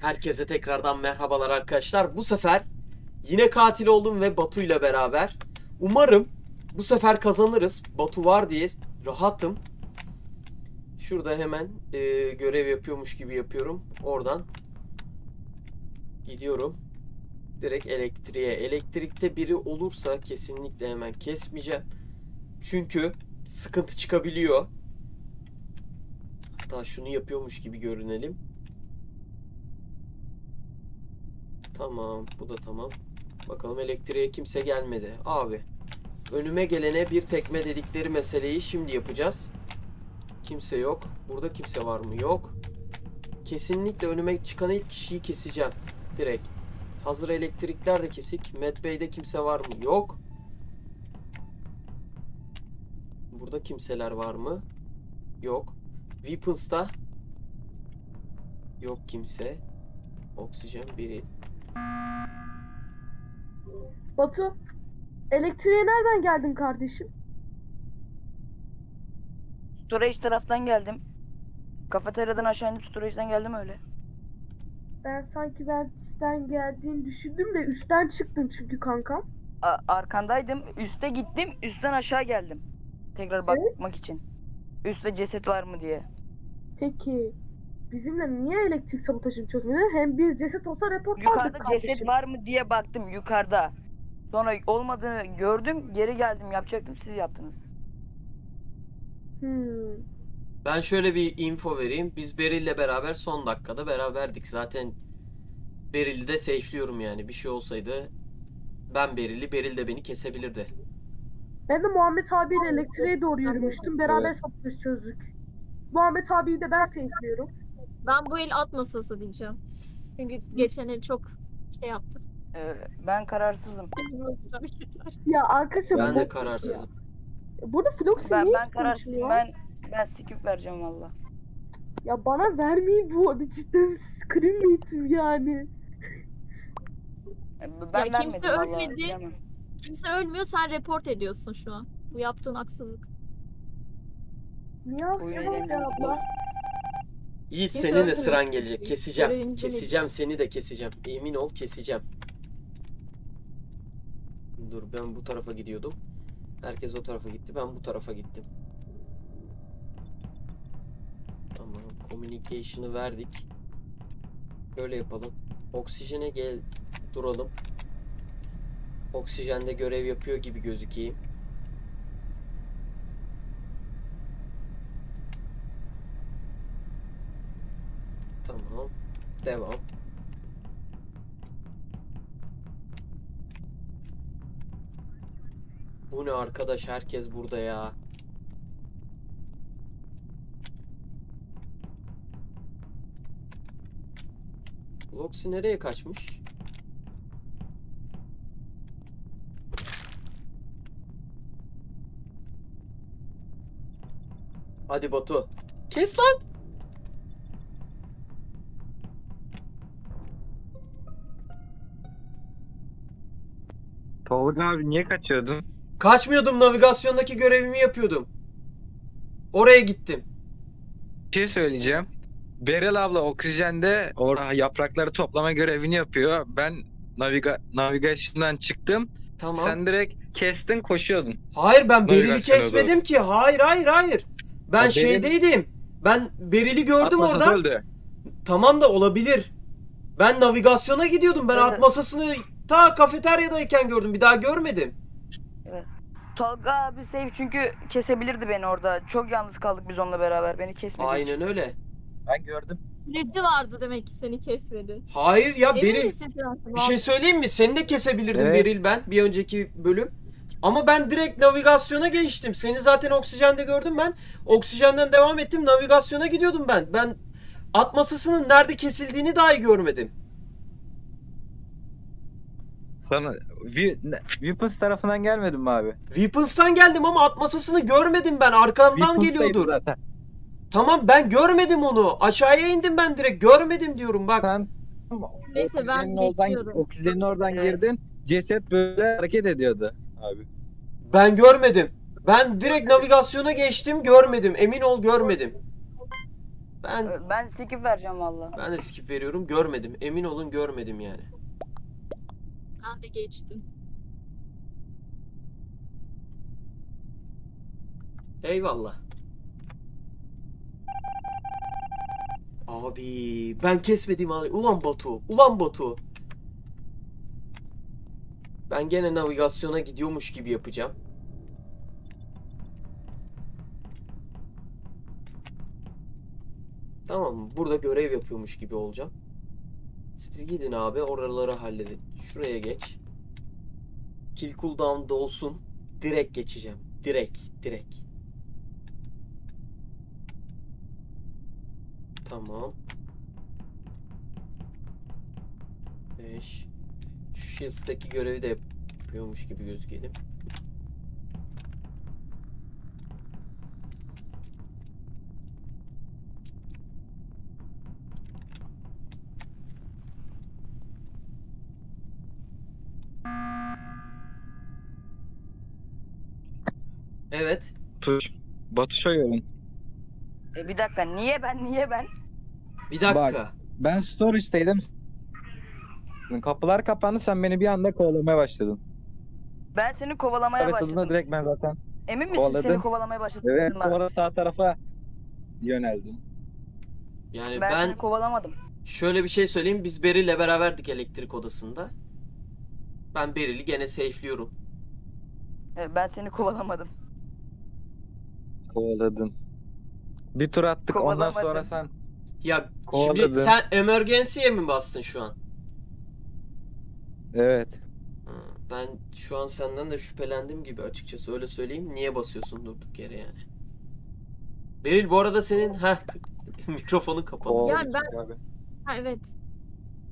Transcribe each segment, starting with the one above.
Herkese tekrardan merhabalar arkadaşlar. Bu sefer yine katil oldum ve Batu ile beraber. Umarım bu sefer kazanırız. Batu var diye rahatım. Şurada hemen e, görev yapıyormuş gibi yapıyorum. Oradan gidiyorum. Direkt elektriğe. Elektrikte biri olursa kesinlikle hemen kesmeyeceğim. Çünkü sıkıntı çıkabiliyor. Hatta şunu yapıyormuş gibi görünelim. Tamam, bu da tamam. Bakalım elektriğe kimse gelmedi. Abi, önüme gelene bir tekme dedikleri meseleyi şimdi yapacağız. Kimse yok. Burada kimse var mı? Yok. Kesinlikle önüme çıkan ilk kişiyi keseceğim. Direkt. Hazır elektrikler de kesik. Med Bey'de kimse var mı? Yok. Burada kimseler var mı? Yok. Weapons'ta yok kimse. Oksijen biri. Batu, elektriğe nereden geldin kardeşim? Storage taraftan geldim. Kafeteryadan aşağı indim storage'den geldim öyle. Ben sanki ben üstten geldiğini düşündüm de üstten çıktın çünkü kankam. A- arkandaydım. Üste gittim. Üstten aşağı geldim. Tekrar bakmak için. Üstte ceset var mı diye. Peki bizimle niye elektrik sabotajını çözmedin? Hem biz ceset olsa reportlardık Yukarıda kardeşim. ceset var mı diye baktım yukarıda. Sonra olmadığını gördüm. Geri geldim. Yapacaktım. Siz yaptınız. Hmm. Ben şöyle bir info vereyim. Biz Beril'le beraber son dakikada beraberdik. Zaten Beril'i de safe'liyorum yani. Bir şey olsaydı ben Beril'i, Beril de beni kesebilirdi. Ben de Muhammed abiyle elektriğe doğru yürümüştüm. Beraber sabotaj çözdük. Muhammed abiyi de ben safe'liyorum. Ben bu el at masası diyeceğim. Çünkü geçen el çok şey yaptı. Ee, ben kararsızım. Ya arkadaşlar Ben de kararsızım. Burada Floxy Ben niye ben kararsızım. Ben ben skip vereceğim valla. Ya bana vermeyin bu arada cidden screammate'im yani. Ee, Ben Ya kimse vermedim valla, ölmedi. Kimse ölmüyor sen report ediyorsun şu an. Bu yaptığın haksızlık. Niye Oyun ya abla? Yiğit Kimse senin de sıran gelecek. Keseceğim. Görevimizi Keseceğim seni de keseceğim. Emin ol keseceğim. Dur ben bu tarafa gidiyordum. Herkes o tarafa gitti. Ben bu tarafa gittim. Communication'ı verdik. Böyle yapalım. Oksijene gel duralım. Oksijende görev yapıyor gibi gözükeyim. Tamam. Devam. Bu ne arkadaş herkes burada ya. Loxi nereye kaçmış? Hadi Batu. Kes lan. Tolga abi niye kaçıyordun? Kaçmıyordum navigasyondaki görevimi yapıyordum. Oraya gittim. Bir şey söyleyeceğim. Beril abla oksijende orada yaprakları toplama görevini yapıyor. Ben naviga navigasyondan çıktım. Tamam. Sen direkt kestin koşuyordun. Hayır ben Beril'i kesmedim ki. Hayır hayır hayır. Ben Ya Beril- şeydeydim. Ben Beril'i gördüm orada. öldü. Tamam da olabilir. Ben navigasyona gidiyordum. Ben Evet. at masasını ta kafeteryadayken gördüm. Bir daha görmedim. Tolga abi safe çünkü kesebilirdi beni orada. Çok yalnız kaldık biz onunla beraber. Beni kesmedi. hiç. Aynen öyle. Ben gördüm. Süresi vardı demek ki seni kesmedi. Hayır ya Emin Beril misin bir şey söyleyeyim mi? Seni de kesebilirdim Evet. Beril ben bir önceki bölüm. Ama ben direkt navigasyona geçtim. Seni zaten oksijende gördüm ben. Oksijenden devam ettim. Navigasyona gidiyordum ben. Ben at masasının nerede kesildiğini dahi görmedim. Sana Vi- ne- Weapons tarafından gelmedin mi abi? Weapons'tan geldim ama at masasını görmedim ben. Arkamdan geliyordur. Zaten. Tamam ben görmedim onu. Aşağıya indim ben direkt. Görmedim diyorum bak. Sen Neyse, ben oksijenin oradan, geçiyorum. oksijenin oradan Evet. girdin. Ceset böyle hareket ediyordu abi. Ben görmedim. Ben direkt navigasyona geçtim görmedim. Emin ol görmedim. Ben Ben skip vereceğim valla. ben de skip veriyorum görmedim. Emin olun görmedim yani. Ben de geçtim. Eyvallah. Abi ben kesmediğim an ulan Batu ulan Batu. Ben gene navigasyona gidiyormuş gibi yapacağım. Tamam? Burada görev yapıyormuş gibi olacağım. Siz gidin abi oraları halledin. Şuraya geç. Kill cooldown dolsun. Direkt geçeceğim. Direkt, direkt. Tamam. 5 Şu Shields'taki görevi de yapıyormuş gibi gözükelim. Evet. Tuş. Batu Soyol'un. E, bir dakika niye ben niye ben? Bir dakika. Ben storage'daydım. Kapılar kapandı sen beni bir anda kovalamaya başladın. Ben seni kovalamaya Arasında başladım. direkt ben zaten. Emin misin kovaladım. seni kovalamaya başladım? Evet ben? sonra sağ tarafa yöneldim. Yani Ben, ben seni kovalamadım. Şöyle bir şey söyleyeyim. Biz Beril'le beraberdik elektrik odasında. Ben Beril'i gene safe'liyorum. E, Ben seni kovalamadım. Kovaladın. Bir tur attık ondan Kovalamadım. sonra sen Ya şimdi sen emergency'ye mi bastın şu an? evet. Ha, Ben şu an senden de şüphelendim gibi açıkçası öyle söyleyeyim. Niye basıyorsun durduk yere yani? Beril bu arada senin ha mikrofonun kapalı. Yani ben- abi. Ha evet.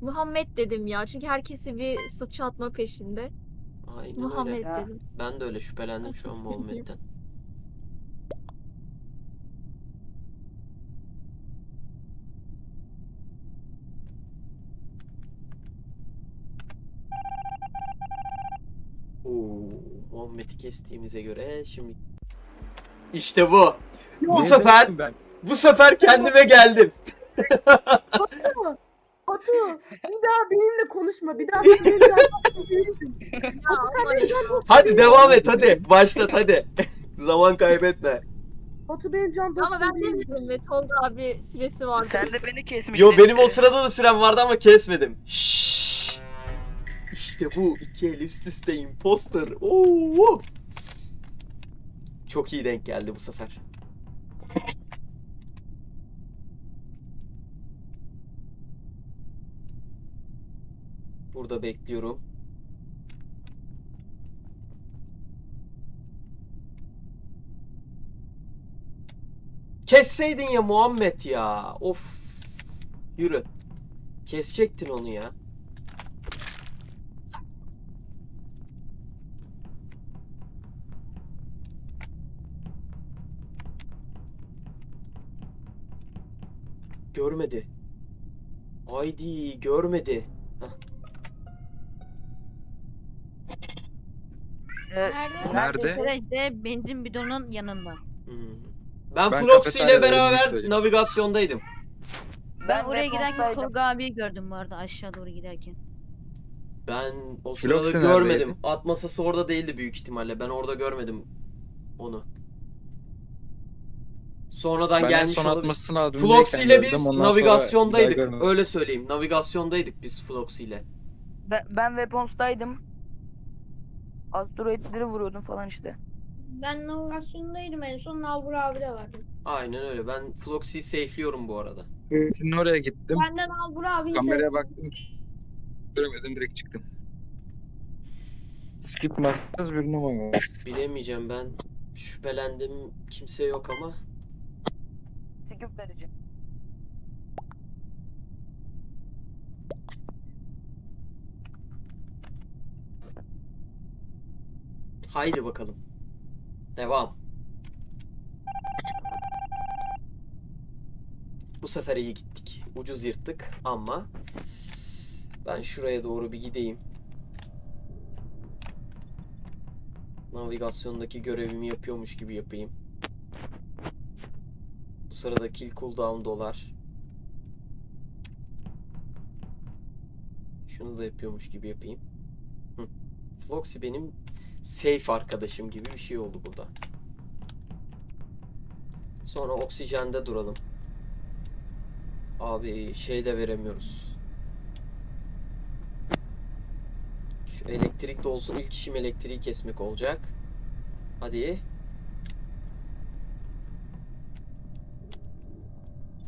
Muhammed dedim ya. Çünkü herkesi bir sıçratma peşinde. Aynen Muhammed öyle. Ya. dedim. Ben de öyle şüphelendim şu an Muhammed'den. Oo, Muhammed'i kestiğimize göre şimdi İşte bu. Bu Ne sefer ben? bu sefer kendime geldim. Batu, Batu bir daha benimle konuşma. Bir daha sen değilsin. Ama- canım Hadi devam et hadi. Başlat hadi. Zaman kaybetme. Batu benim can Ama dostum ben değil. demedim ve Tolga abi süresi vardı. Sen de beni kesmiştin. Yo benim o sırada da sürem vardı ama kesmedim. Şşş. İşte bu iki el üst üste imposter. Oo. Çok iyi denk geldi bu sefer. Burada bekliyorum. Kesseydin ya Muhammed ya. Of. Yürü. Kesecektin onu ya. Görmedi. Haydi görmedi. E, Nerede? Nerede? Benzin bidonun yanında. Hmm. Ben, Ben Floxy ile kafeteryada beraber yemek navigasyondaydım. Ben, oraya giderken. Tolga abiyi gördüm bu arada aşağı doğru giderken. Ben o sırada neredeydi? görmedim. At masası orada değildi büyük ihtimalle. Ben orada görmedim onu. Sonradan Ben en gelmiş son olabilir. Floxy ile biz navigasyondaydık. Öyle söyleyeyim. Navigasyondaydık biz Floxy ile. Ben, ben Weapons'taydım. Asteroidleri vuruyordum falan işte. Ben navigasyondaydım en son Nalbur abi de vardı. Aynen öyle. Ben Floxy'yi safe'liyorum bu arada. Şimdi oraya gittim. Ben de Nalbur abi Kameraya baktım. Göremedim direkt çıktım. Skip numara. Bilemeyeceğim ben. Şüphelendim. Kimse yok ama. Skip vereceğim. Haydi bakalım. Devam. Bu sefer iyi gittik. Ucuz yırttık ama Ben şuraya doğru bir gideyim. Navigasyondaki görevimi yapıyormuş gibi yapayım. Bu sırada kill cooldown dolar. Şunu da yapıyormuş gibi yapayım. Hı. Floxy benim safe arkadaşım gibi bir şey oldu burada. Sonra oksijende duralım. Abi şey de veremiyoruz. Şu elektrik de olsun. İlk işim elektriği kesmek olacak. Hadi.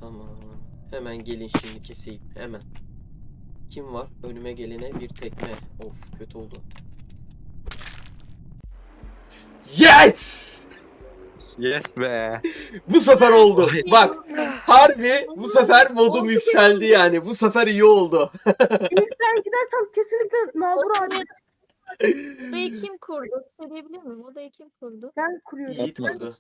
Tamam. Hemen gelin şimdi keseyim. Hemen. Kim var? Önüme gelene bir tekme. Of kötü oldu. Yes! Yes be. Bu sefer oldu. Bak harbi bu sefer modum yükseldi yani. Bu sefer iyi oldu. Ben gidersem kesinlikle Nalbur abi Odayı kim kurdu? Söyleyebilir miyim? Odayı kim kurdu? ben kuruyorum. Yiğit kurdu.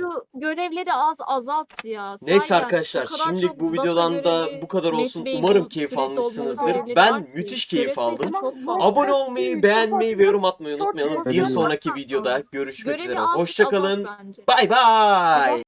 Şu görevleri az azalt ya. Neyse arkadaşlar o kadar şimdilik çok bu data videodan da bu kadar olsun. Umarım keyif sürekli almışsınızdır. görevleri Ben var müthiş keyif görev sayısı aldım. çok fazla. Abone olmayı, beğenmeyi ve yorum atmayı unutmayalım. Bir sonraki videoda görüşmek Görevi üzere. az- Hoşçakalın. bence. Bay bay.